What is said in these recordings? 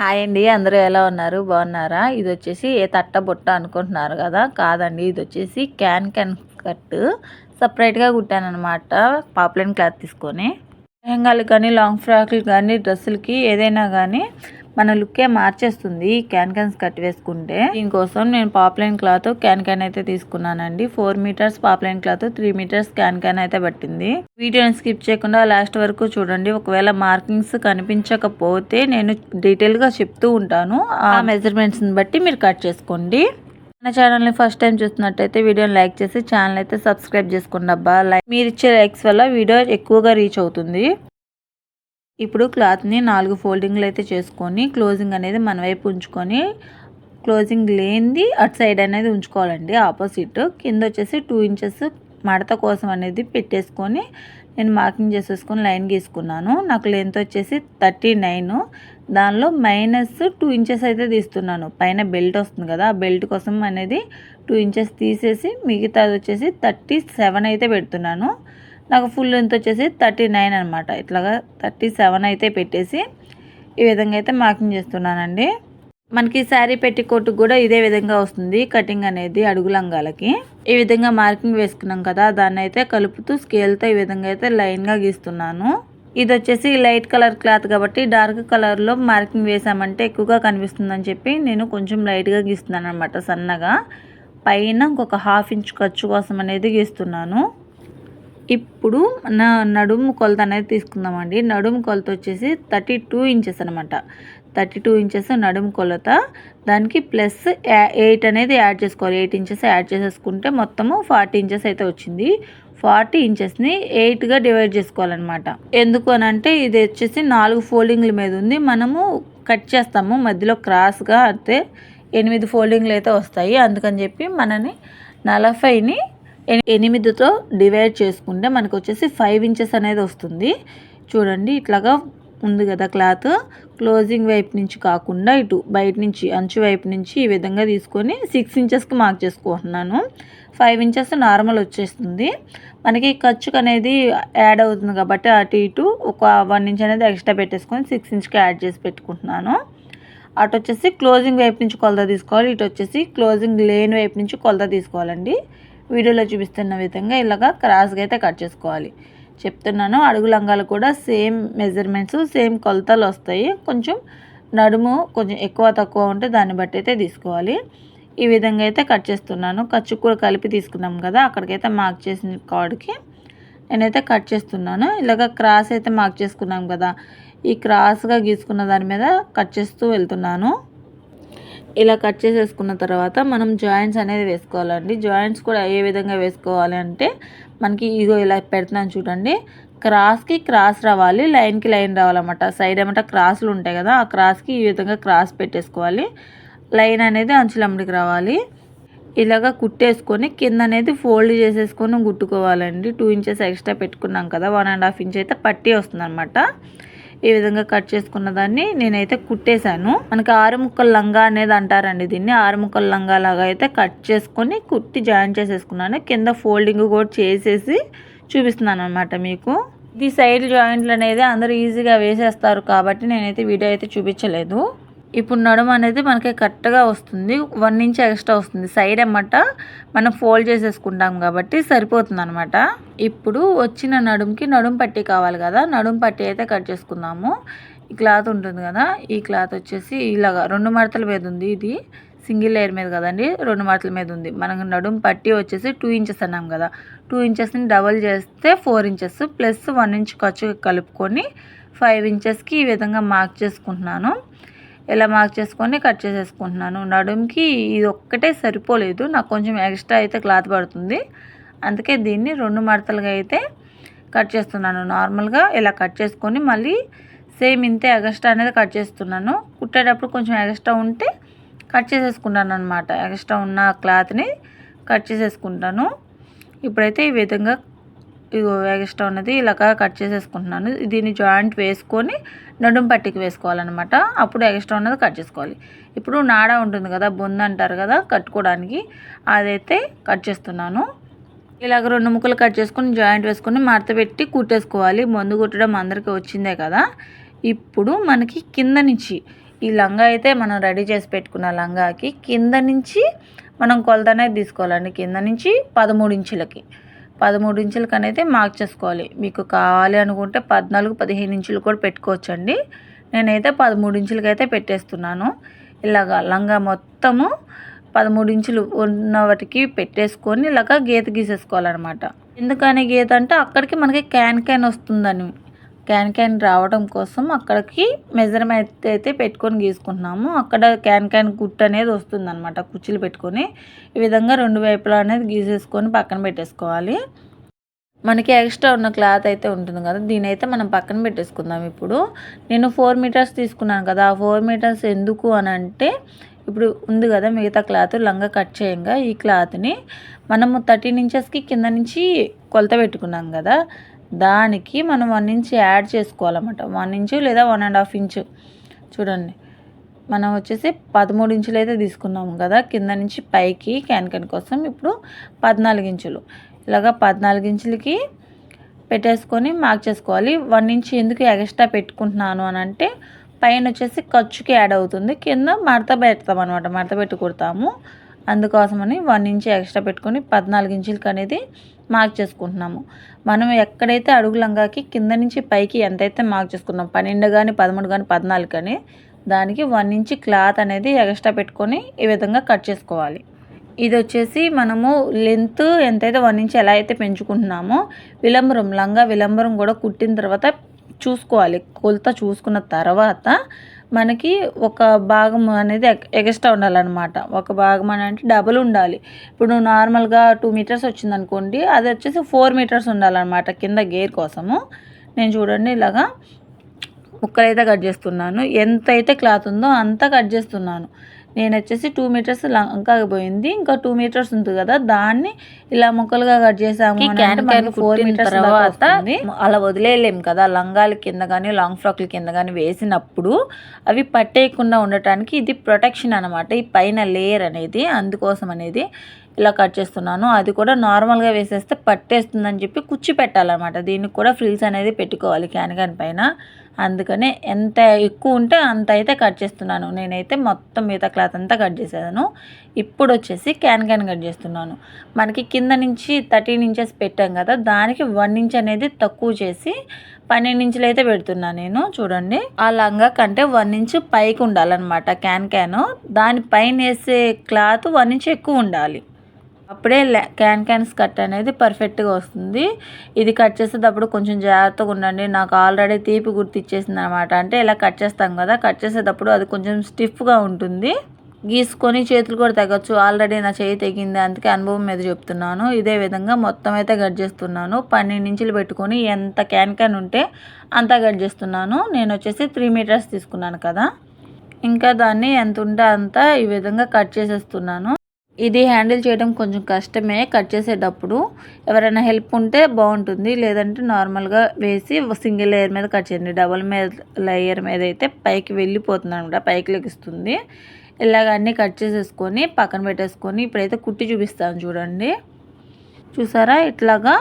Hi అండి అందరూ ఎలా ఉన్నారు? బాగున్నారా? ఇది వచ్చేసి ఏ తట్ట బుట్ట అనుకుంటున్నారు కదా? కాదండి ఇది వచ్చేసి క్యాన్ క్యాన్ కట్ సపరేట్గా కుట్టాను అనమాట పాపులర్ క్లాత్ తీసుకొని. లెహంగాలు కానీ లాంగ్ ఫ్రాక్లు కానీ డ్రెస్సులకి ఏదైనా కానీ మన లుక్కే మార్చేస్తుంది క్యాన్ క్యాన్స్ కట్ వేసుకుంటే. దీనికోసం నేను పాప్లైన్ క్లాత్ క్యాన్ క్యాన్ అయితే తీసుకున్నానండి. Four metres poplin cloth three metres can can అయితే పట్టింది. వీడియోని స్కిప్ చేయకుండా లాస్ట్ వరకు చూడండి. ఒకవేళ మార్కింగ్స్ కనిపించకపోతే నేను డీటెయిల్గా చెప్తూ ఉంటాను. ఆ మెజర్మెంట్స్ని బట్టి మీరు కట్ చేసుకోండి. మన ఛానల్ని ఫస్ట్ టైం చూస్తున్నట్టయితే వీడియోని లైక్ చేసి ఛానల్ అయితే సబ్స్క్రైబ్ చేసుకోండి అబ్బా. లైక్ మీరు ఇచ్చే లైక్స్ వల్ల వీడియో ఎక్కువగా రీచ్ అవుతుంది. ఇప్పుడు క్లాత్ని నాలుగు ఫోల్డింగ్లు అయితే చేసుకొని క్లోజింగ్ అనేది మన వైపు ఉంచుకొని క్లోజింగ్ లేనిది అటు సైడ్ అనేది ఉంచుకోవాలండి ఆపోజిట్. కింద వచ్చేసి టూ ఇంచెస్ మడత కోసం అనేది పెట్టేసుకొని నేను మార్కింగ్ చేసేసుకొని లైన్ గీసుకున్నాను. నాకు లెంత్ వచ్చేసి థర్టీ నైన్. దానిలో మైనస్ టూ ఇంచెస్ అయితే తీస్తున్నాను. పైన బెల్ట్ వస్తుంది కదా ఆ బెల్ట్ కోసం అనేది టూ ఇంచెస్ తీసేసి మిగతాది వచ్చేసి థర్టీ సెవెన్ అయితే పెడుతున్నాను. నాకు ఫుల్ లెంత్ వచ్చేసి థర్టీ నైన్ అనమాట ఇట్లాగా థర్టీ సెవెన్ అయితే పెట్టేసి ఈ విధంగా అయితే మార్కింగ్ చేస్తున్నానండి. మనకి శారీ పెట్టికోట్కి కూడా ఇదే విధంగా వస్తుంది కటింగ్ అనేది అడుగులంగాలకి ఈ విధంగా మార్కింగ్ వేసుకున్నాం కదా దాన్ని అయితే కలుపుతూ స్కేల్తో ఈ విధంగా అయితే లైన్గా గీస్తున్నాను. ఇది వచ్చేసి లైట్ కలర్ క్లాత్ కాబట్టి డార్క్ కలర్లో మార్కింగ్ వేసామంటే ఎక్కువగా కనిపిస్తుందని చెప్పి నేను కొంచెం లైట్గా గీస్తున్నాను అనమాట సన్నగా. పైన ఇంకొక హాఫ్ ఇంచ్ ఖర్చు కోసం అనేది గీస్తున్నాను. ఇప్పుడు నా నడుము కొలత అనేది తీసుకుందామండి. నడుము కొలత వచ్చేసి థర్టీ టూ ఇంచెస్ అనమాట థర్టీ టూ ఇంచెస్ నడుము కొలత. దానికి ప్లస్ ఎయిట్ అనేది యాడ్ చేసుకోవాలి. ఎయిట్ ఇంచెస్ యాడ్ చేసేసుకుంటే మొత్తము ఫార్టీ ఇంచెస్ అయితే వచ్చింది. ఫార్టీ ఇంచెస్ని ఎయిట్గా డివైడ్ చేసుకోవాలన్నమాట. ఎందుకు అని అంటే ఇది వచ్చేసి నాలుగు ఫోల్డింగ్ల మీద ఉంది. మనము కట్ చేస్తాము. మధ్యలో క్రాస్గా అయితే ఎనిమిది ఫోల్డింగ్లు అయితే వస్తాయి. అందుకని చెప్పి మనని నలభైని ఎనిమిదితో డివైడ్ చేసుకుంటే మనకు వచ్చేసి ఫైవ్ ఇంచెస్ అనేది వస్తుంది. చూడండి ఇట్లాగా ఉంది కదా క్లాత్ క్లోజింగ్ వైపు నుంచి కాకుండా ఇటు బయట నుంచి అంచు వైపు నుంచి ఈ విధంగా తీసుకొని సిక్స్ ఇంచెస్కి మార్క్ చేసుకుంటున్నాను. ఫైవ్ ఇంచెస్ నార్మల్ వచ్చేస్తుంది. మనకి ఖర్చుకు అనేది యాడ్ అవుతుంది కాబట్టి అటు ఇటు ఒక వన్ ఇంచ్ అనేది ఎక్స్ట్రా పెట్టేసుకొని సిక్స్ ఇంచ్కి యాడ్ చేసి పెట్టుకుంటున్నాను. అటు వచ్చేసి క్లోజింగ్ వైపు నుంచి కొలత తీసుకోవాలి ఇటు వచ్చేసి క్లోజింగ్ లేని వైపు నుంచి కొలత తీసుకోవాలండి. వీడియోలో చూపిస్తున్న విధంగా ఇలాగా క్రాస్గా అయితే కట్ చేసుకోవాలి. చెప్తున్నాను అడుగు లంగాలు కూడా సేమ్ మెజర్మెంట్స్ సేమ్ కొలతలు వస్తాయి. కొంచెం నడుము కొంచెం ఎక్కువ తక్కువ ఉంటే దాన్ని బట్టి అయితే తీసుకోవాలి. ఈ విధంగా అయితే కట్ చేస్తున్నాను. ఖర్చు కూడా కలిపి తీసుకున్నాం కదా అక్కడికైతే మార్క్ చేసిన కార్డ్కి నేనైతే కట్ చేస్తున్నాను. ఇలాగ క్రాస్ అయితే మార్క్ చేసుకున్నాం కదా ఈ క్రాస్గా గీసుకున్న దాని మీద కట్ చేస్తూ వెళ్తున్నాను. ఇలా కట్ చేసేసుకున్న తర్వాత మనం జాయింట్స్ అనేది వేసుకోవాలండి. జాయింట్స్ కూడా ఏ విధంగా వేసుకోవాలి అంటే మనకి ఇగో ఇలా పెడుతున్నాను చూడండి. క్రాస్కి క్రాస్ రావాలి లైన్కి లైన్ రావాలన్నమాట. సైడ్ ఏమంట క్రాస్లు ఉంటాయి కదా ఆ క్రాస్కి ఈ విధంగా క్రాస్ పెట్టేసుకోవాలి. లైన్ అనేది అంచులమ్మడికి రావాలి. ఇలాగా కుట్టేసుకొని కింద అనేది ఫోల్డ్ చేసేసుకొని కుట్టుకోవాలండి టూ ఇంచెస్ ఎక్స్ట్రా పెట్టుకున్నాం కదా వన్ అండ్ హాఫ్ ఇంచ్ అయితే పట్టి వస్తుంది అనమాట ఈ విధంగా కట్ చేసుకున్న దాన్ని నేనైతే కుట్టేశాను. మనకి ఆరు ముక్కల లంగా అనేది అంటారండి దీన్ని. ఆరు ముక్కల లంగా లాగా అయితే కట్ చేసుకొని కుట్టి జాయిన్ చేసేసుకున్నాను. కింద ఫోల్డింగ్ కూడా చేసేసి చూపిస్తున్నాను అనమాట మీకు. ఇది సైడ్ జాయింట్లు అనేది అందరూ ఈజీగా వేసేస్తారు కాబట్టి నేనైతే వీడియో అయితే చూపించలేదు. ఇప్పుడు నడుము అనేది మనకి కరెక్ట్గా వస్తుంది. వన్ ఇంచ్ ఎక్స్ట్రా వస్తుంది. సైడ్ అన్నమాట మనం ఫోల్డ్ చేసేసుకుంటాం కాబట్టి సరిపోతుంది అనమాట ఇప్పుడు వచ్చిన నడుముకి నడుము పట్టి కావాలి కదా. నడుము పట్టి అయితే కట్ చేసుకుందాము. ఈ క్లాత్ ఉంటుంది కదా. ఈ క్లాత్ వచ్చేసి ఇలాగా రెండు మడతల మీద ఉంది ఇది. సింగిల్ లేయర్ మీద కదండి. రెండు మడతల మీద ఉంది. మనకు నడుము పట్టి వచ్చేసి టూ ఇంచెస్ అన్నాం కదా. టూ ఇంచెస్ని డబల్ చేస్తే four inches plus one inch ఖర్చు కలుపుకొని ఫైవ్ ఇంచెస్కి ఈ విధంగా మార్క్ చేసుకుంటున్నాను. ఇలా మార్క్ చేసుకొని కట్ చేసేసుకుంటున్నాను. నడుముకి ఇది ఒక్కటే సరిపోలేదు. నాకు కొంచెం ఎక్స్ట్రా అయితే క్లాత్ పడుతుంది. అందుకే దీన్ని రెండు మడతలుగా అయితే కట్ చేస్తున్నాను. నార్మల్గా ఇలా కట్ చేసుకొని మళ్ళీ సేమ్ ఇంతే ఎగస్ట్రా అనేది కట్ చేస్తున్నాను. కుట్టేటప్పుడు కొంచెం ఎగస్ట్రా ఉంటే కట్ చేసేసుకుంటాను అనమాట ఎగస్ట్రా ఉన్న క్లాత్ని కట్ చేసేసుకుంటాను. ఇప్పుడైతే ఈ విధంగా ఇగో ఎక్స్ట్రా ఉన్నది ఇలాగా కట్ చేసేసుకుంటున్నాను. దీన్ని జాయింట్ వేసుకొని నడుం పట్టికి వేసుకోవాలన్నమాట. అప్పుడు ఎక్స్ట్రా ఉన్నది కట్ చేసుకోవాలి. ఇప్పుడు నాడ ఉంటుంది కదా బొంద అంటారు కదా కట్టుకోవడానికి అదైతే కట్ చేస్తున్నాను. ఇలాగ రెండు ముక్కలు కట్ చేసుకొని జాయింట్ వేసుకొని మడత పెట్టి కుట్టేసుకోవాలి. బొందు కుట్టడం అందరికీ వచ్చిందే కదా. ఇప్పుడు మనకి కింద నుంచి ఈ లంగా అయితే మనం రెడీ చేసి పెట్టుకున్న లంగాకి కింద నుంచి మనం కొలత అనేది తీసుకోవాలండి. కింద నుంచి పదమూడు ఇంచులకి. పదమూడు ఇంచులకు అనేది మార్క్ చేసుకోవాలి. మీకు కావాలి అనుకుంటే పద్నాలుగు పదిహేను ఇంచులు కూడా పెట్టుకోవచ్చండి. నేనైతే పదమూడు ఇంచులకి అయితే పెట్టేస్తున్నాను. ఇలాగా లంగా మొత్తము పదమూడు ఇంచులు ఉన్న వాటికి పెట్టేసుకొని ఇలాగ గీత గీసేసుకోవాలన్నమాట. ఎందుకని గీత అంటే అక్కడికి మనకి క్యాన్ క్యాన్ వస్తుందని. క్యాన్ క్యాన్ రావడం కోసం అక్కడికి మెజర్మెంట్ అయితే పెట్టుకొని గీసుకుంటున్నాము. అక్కడ క్యాన్ క్యాన్ కుట్టు అనేది వస్తుంది అనమాట కుర్చీలు పెట్టుకొని. ఈ విధంగా రెండు వైపులా అనేది గీసేసుకొని పక్కన పెట్టేసుకోవాలి. మనకి ఎక్స్ట్రా ఉన్న క్లాత్ అయితే ఉంటుంది కదా దీని అయితే మనం పక్కన పెట్టేసుకుందాం ఇప్పుడు. నేను ఫోర్ మీటర్స్ తీసుకున్నాను కదా ఆ ఫోర్ మీటర్స్ ఎందుకు అని అంటే ఇప్పుడు ఉంది కదా మిగతా క్లాత్ లంగా కట్ చేయంగా ఈ క్లాత్ని. మనము థర్టీన్ ఇంచెస్కి కింద నుంచి కొలత పెట్టుకున్నాం కదా దానికి మనం వన్ ఇంచ్ యాడ్ చేసుకోవాలన్నమాట. వన్ ఇంచు లేదా వన్ అండ్ హాఫ్ ఇంచు. చూడండి. మనం వచ్చేసి పదమూడు ఇంచులు అయితే తీసుకున్నాము కదా. కింద నుంచి పైకి క్యాన్కన్ కోసం ఇప్పుడు పద్నాలుగు ఇంచులు. ఇలాగా పద్నాలుగు ఇంచులకి పెట్టేసుకొని మార్క్ చేసుకోవాలి. వన్ ఇంచ్ ఎందుకు ఎక్స్ట్రా పెట్టుకుంటున్నాను అని అంటే పైన వచ్చేసి ఖర్చుకి యాడ్ అవుతుంది. కింద మడత పెడతాం అనమాట మడత పెట్టి కుడతాము. అందుకోసమని వన్ ఇంచ్ ఎక్స్ట్రా పెట్టుకొని పద్నాలుగు ఇంచులకి అనేది మార్క్ చేసుకుంటున్నాము. మనం ఎక్కడైతే అడుగు లంగాకి కింద నుంచి పైకి ఎంతైతే మార్క్ చేసుకున్నాం పన్నెండు కానీ పదమూడు కానీ పద్నాలుగు కానీ దానికి వన్ ఇంచ్ క్లాత్ అనేది ఎక్స్ట్రా పెట్టుకొని ఈ విధంగా కట్ చేసుకోవాలి. ఇది వచ్చేసి మనము లెంత్ ఎంతైతే వన్ ఇంచ్ ఎలా అయితే పెంచుకుంటున్నామో విలంబరం లంగా విలంబరం కూడా కుట్టిన తర్వాత చూసుకోవాలి. కొలత చూసుకున్న తర్వాత మనకి ఒక భాగం అనేది ఎగస్ట్రా ఉండాలన్నమాట. ఒక భాగం అని అంటే డబుల్ ఉండాలి. ఇప్పుడు నార్మల్గా టూ మీటర్స్ వచ్చింది అనుకోండి అది వచ్చేసి ఫోర్ మీటర్స్ ఉండాలన్నమాట కింద గేర్ కోసము. నేను చూడండి ఇలాగా ముక్కలైతే కట్ చేస్తున్నాను. ఎంత అయితే క్లాత్ ఉందో అంతా కట్ చేస్తున్నాను. నేను వచ్చేసి టూ మీటర్స్ లంకా పోయింది. ఇంకా టూ మీటర్స్ ఉంటుంది కదా దాన్ని ఇలా ముక్కలుగా కట్ చేసాము ఫోర్ మీటర్స్ తర్వాత అలా వదిలేయలేం కదా లంగాల కింద కానీ లాంగ్ ఫ్రాక్ల కింద కానీ వేసినప్పుడు అవి పట్టేయకుండా ఉండటానికి ఇది ప్రొటెక్షన్ అనమాట ఈ పైన లేయర్ అనేది అందుకోసం అనేది ఇలా కట్ చేస్తున్నాను. అది కూడా నార్మల్గా వేసేస్తే పట్టేస్తుందని చెప్పి కుచ్చి పెట్టాలన్నమాట. దీనికి కూడా ఫ్రిల్స్ అనేది పెట్టుకోవాలి క్యాన్ క్యాన్ పైన. అందుకనే ఎంత ఎక్కువ ఉంటే అంత అయితే కట్ చేస్తున్నాను. నేనైతే మొత్తం మిగతా క్లాత్ అంతా కట్ చేసేదాను ఇప్పుడు వచ్చేసి క్యాన్ క్యాన్ కట్ చేస్తున్నాను. మనకి కింద నుంచి థర్టీన్ ఇంచెస్ పెట్టాం కదా దానికి వన్ ఇంచ్ అనేది తక్కువ చేసి పన్నెండు ఇంచులు అయితే పెడుతున్నాను నేను. చూడండి. ఆ లంగా కంటే వన్ ఇంచ్ పైకి ఉండాలన్నమాట క్యాన్ క్యాన్. దానిపైన వేసే క్లాత్ వన్ ఇంచ్ ఎక్కువ ఉండాలి. అప్పుడే క్యాన్ క్యాన్స్ కట్ అనేది పర్ఫెక్ట్గా వస్తుంది. ఇది కట్ చేసేటప్పుడు కొంచెం జాగ్రత్తగా ఉండండి. నాకు ఆల్రెడీ తీపి గుర్తిచ్చేసింది అనమాట అంటే ఇలా కట్ చేస్తాం కదా కట్ చేసేటప్పుడు అది కొంచెం స్టిఫ్గా ఉంటుంది. గీసుకొని చేతులు కూడా తగ్గచ్చు. ఆల్రెడీ నా చేయి తెగింది అందుకే అనుభవం మీద చెప్తున్నాను. ఇదే విధంగా మొత్తం అయితే కట్ చేస్తున్నాను. పన్నెండు ఇంచులు పెట్టుకొని ఎంత క్యాన్ క్యాన్ ఉంటే అంతా కట్ చేస్తున్నాను. నేను వచ్చేసి త్రీ మీటర్స్ తీసుకున్నాను కదా. ఇంకా దాన్ని ఎంత ఉంటే అంత ఈ విధంగా కట్ చేసేస్తున్నాను. ఇది హ్యాండిల్ చేయడం కొంచెం కష్టమే. కట్ చేసేటప్పుడు ఎవరైనా హెల్ప్ ఉంటే బాగుంటుంది. లేదంటే నార్మల్గా వేసి సింగిల్ లేయర్ మీద కట్ చేయండి. డబుల్ మీద లేయర్ మీద అయితే పైకి వెళ్ళిపోతుంది అనమాట పైకి లెగిస్తుంది. ఇలాగ అన్నీ కట్ చేసేసుకొని పక్కన పెట్టేసుకొని ఇప్పుడైతే కుట్టి చూపిస్తాను చూడండి. చూసారా? ఇట్లాగా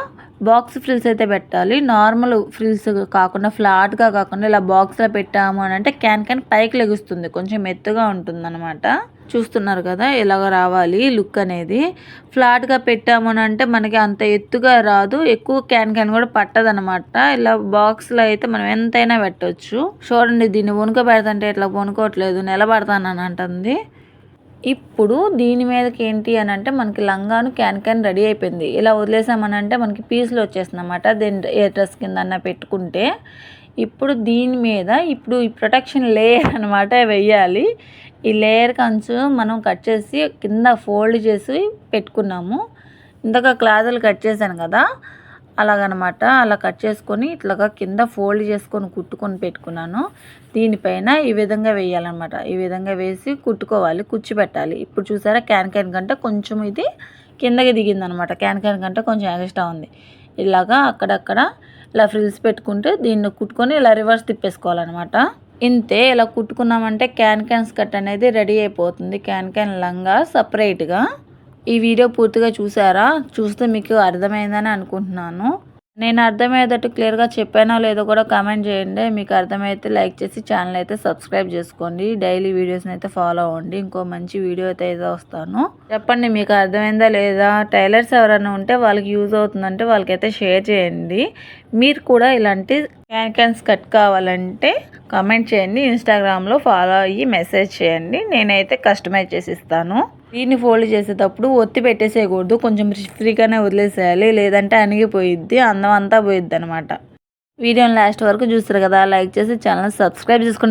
బాక్స్ ఫ్రిల్స్ అయితే పెట్టాలి. నార్మల్ ఫ్రిల్స్ కాకుండా ఫ్లాట్గా కాకుండా ఇలా బాక్స్లో పెట్టాము అని అంటే క్యాన్ క్యాన్ పైకి లెగుస్తుంది. కొంచెం ఎత్తుగా ఉంటుంది అనమాట చూస్తున్నారు కదా ఇలాగ రావాలి లుక్ అనేది. ఫ్లాట్గా పెట్టాము అని అంటే మనకి అంత ఎత్తుగా రాదు. ఎక్కువ క్యాన్ క్యాన్ కూడా పట్టదనమాట ఇలా బాక్స్లో అయితే మనం ఎంతైనా పెట్టవచ్చు చూడండి దీన్ని వణుక పెడతంటే ఇట్లా వణుకోవట్లేదు నిలబడతానని అంటుంది. ఇప్పుడు దీని మీదకి ఏంటి అని అంటే మనకి లంగాను క్యాన్ క్యాన్ రెడీ అయిపోయింది. ఇలా వదిలేసామనంటే మనకి పీసులు వచ్చేస్తుంది అనమాట దీని ఏ డ్రెస్ కింద పెట్టుకుంటే ఇప్పుడు దీని మీద ఇప్పుడు ఈ ప్రొటెక్షన్ లేయర్ అనమాట వెయ్యాలి ఈ లేయర్ కంచు మనం కట్ చేసి కింద ఫోల్డ్ చేసి పెట్టుకున్నాము. ఇందాక క్లాతులు కట్ చేశాను కదా అలాగనమాట. అలా కట్ చేసుకొని ఇట్లాగా కింద ఫోల్డ్ చేసుకొని కుట్టుకొని పెట్టుకున్నాను. దీనిపైన ఈ విధంగా వేయాలన్నమాట. ఈ విధంగా వేసి కుట్టుకోవాలి కుచ్చి పెట్టాలి ఇప్పుడు చూసారా క్యాన్ క్యాన్ కంటే కొంచెం ఇది కిందకి దిగిందనమాట క్యాన్ క్యాన్ కంటే కొంచెం ఎక్స్ట్రా ఉంది. ఇలాగా అక్కడక్కడ ఇలా ఫ్రిల్స్ పెట్టుకుంటే దీన్ని కుట్టుకొని ఇలా రివర్స్ తిప్పేసుకోవాలన్నమాట. ఇంతే ఇలా కుట్టుకున్నామంటే క్యాన్ క్యాన్స్ కట్ అనేది రెడీ అయిపోతుంది. క్యాన్ క్యాన్ లంగా సపరేట్గా. ఈ వీడియో పూర్తిగా చూసారా? చూస్తే మీకు అర్థమైందని అనుకుంటున్నాను. నేను అర్థమయ్యేటట్టు క్లియర్గా చెప్పానో లేదో కూడా కామెంట్ చేయండి. మీకు అర్థమైతే లైక్ చేసి ఛానల్ అయితే సబ్స్క్రైబ్ చేసుకోండి. డైలీ వీడియోస్ని అయితే ఫాలో అవ్వండి. ఇంకో మంచి వీడియో అయితే ఏదో వస్తాను. చెప్పండి మీకు అర్థమైందా లేదా? టైలర్స్ ఎవరైనా ఉంటే వాళ్ళకి యూజ్ అవుతుందంటే వాళ్ళకైతే షేర్ చేయండి. మీరు కూడా ఇలాంటి క్యాన్ క్యాన్స్ కట్ కావాలంటే కామెంట్ చేయండి. ఇన్స్టాగ్రామ్లో ఫాలో అయ్యి మెసేజ్ చేయండి. నేనైతే కస్టమైజ్ చేసి ఇస్తాను. దీన్ని ఫోల్డ్ చేసేటప్పుడు ఒత్తి పెట్టేసేయకూడదు. కొంచెం ఫ్రీగానే వదిలేసేయాలి. లేదంటే అణిగిపోయిద్ది. అందం అంతా పోయిద్ది అనమాట వీడియోని లాస్ట్ వరకు చూస్తారు కదా. లైక్ చేసి ఛానల్ సబ్స్క్రైబ్ చేసుకోండి.